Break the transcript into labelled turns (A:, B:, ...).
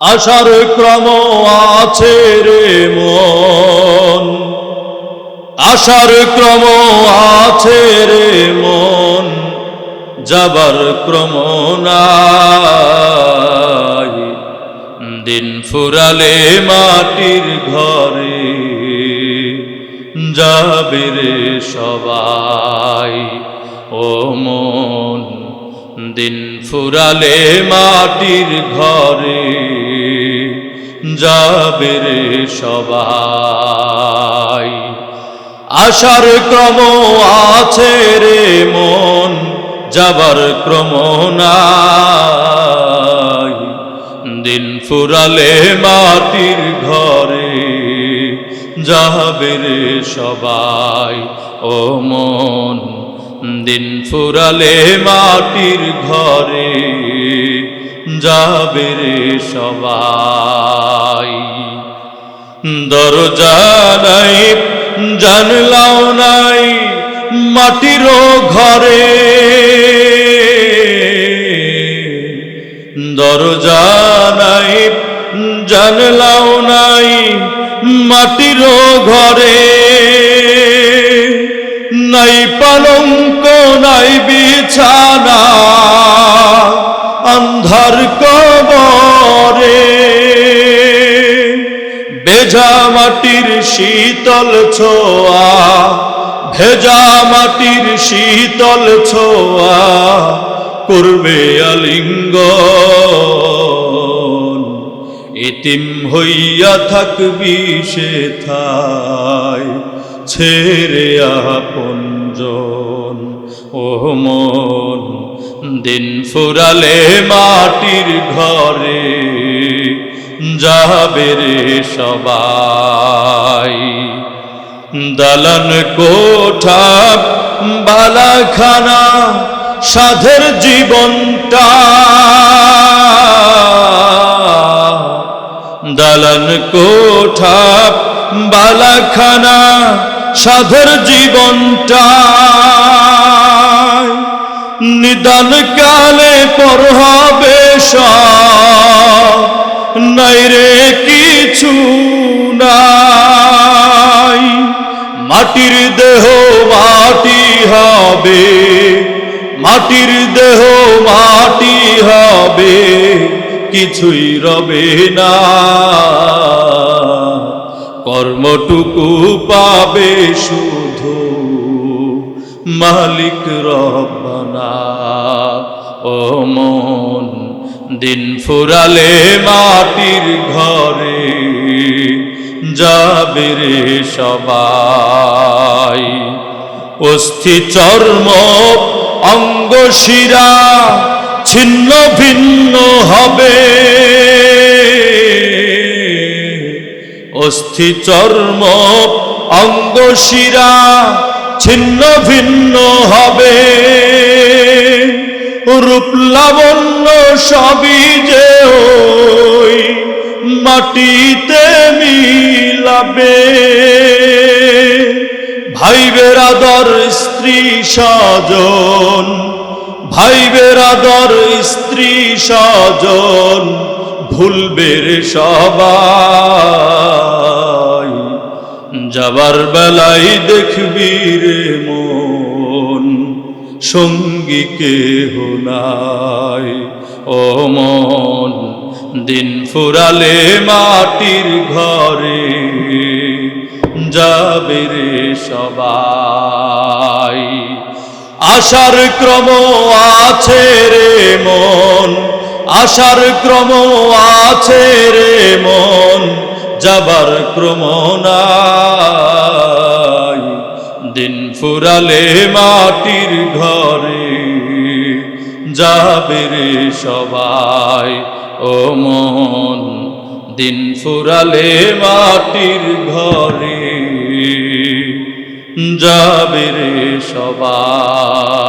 A: আশার ক্রম আছে রে মন। আশার ক্রম আছে রে মন, যাবার ক্রম নাই। দিন ফুরালে মাটির ঘরে যাবে রে সবাই। ও মন, দিন ফুরালে মাটির ঘরে যাবে রে সবাই। আশার ক্রম আছে রে মন, যাবার ক্রম নাই। দিন ফুরালে মাটির ঘরে যাবে রে সবাই। ও মন দিন ফুরালে মাটির ঘরে যাবে রে সবাই। দরজারাই জানলাও নাই মাটিরও ঘরে। দরজা নাই, জানলাও নাই মাটিরও ঘরে। নাই পালঙ্ক, নাই বিছানা অন্ধার কবরে। ভেজা মাটির শীতল ছোয়া, ভেজা মাটির শীতল ছোয়া করবে আলিঙ্গ ইতিম হইয়া থাকবি সে থাই ছেড়ে আপনজন ও মন। দিন ফুরালে মাটির ঘরে যাবে রে সবাই। দালান কোঠা বালাখানা সাধের জীবনটা। দালান কোঠা বালাখানা সাধের জীবনটা। নিদান কালে পর হবে নাই রে কিছু নাই। মাটির দেহ মাটি হবে। মাটির দেহ মাটি হবে। কিছুই রবে না। কর্মটুকু পাবে শুধু মালিক রব্বানা, ও মন দিন ফুরালে মাটির ঘরে, যাবে রে সবাই। অস্থি চর্ম অঙ্গ শিরা ছিন্ন ভিন্ন হবে। অস্থি চর্ম অঙ্গ শিরা ছিন্ন ভিন্ন হবে। রূপ লাবণ্য সবই যে ওই মাটিতে মিলাবে। ভাই বেরাদর স্ত্রী স্বজন ভাই বেরাদর স্ত্রী স্বজন ভুলবে সবাই। যাবার বেলায় দেখবি রে মন, সঙ্গী কেহ নাই। ও মন, দিন ফুরালে মাটির ঘরে যাবে রে সবাই। আশার ক্রম আছে রে মন, আশার ক্রম আছে রে মন। যাবার ক্রম দিন ফুরালে মাটির ঘরে যাবে রে সবাই, ও মন। দিন ফুরালে মাটির ঘরে যাবে রে সবাই।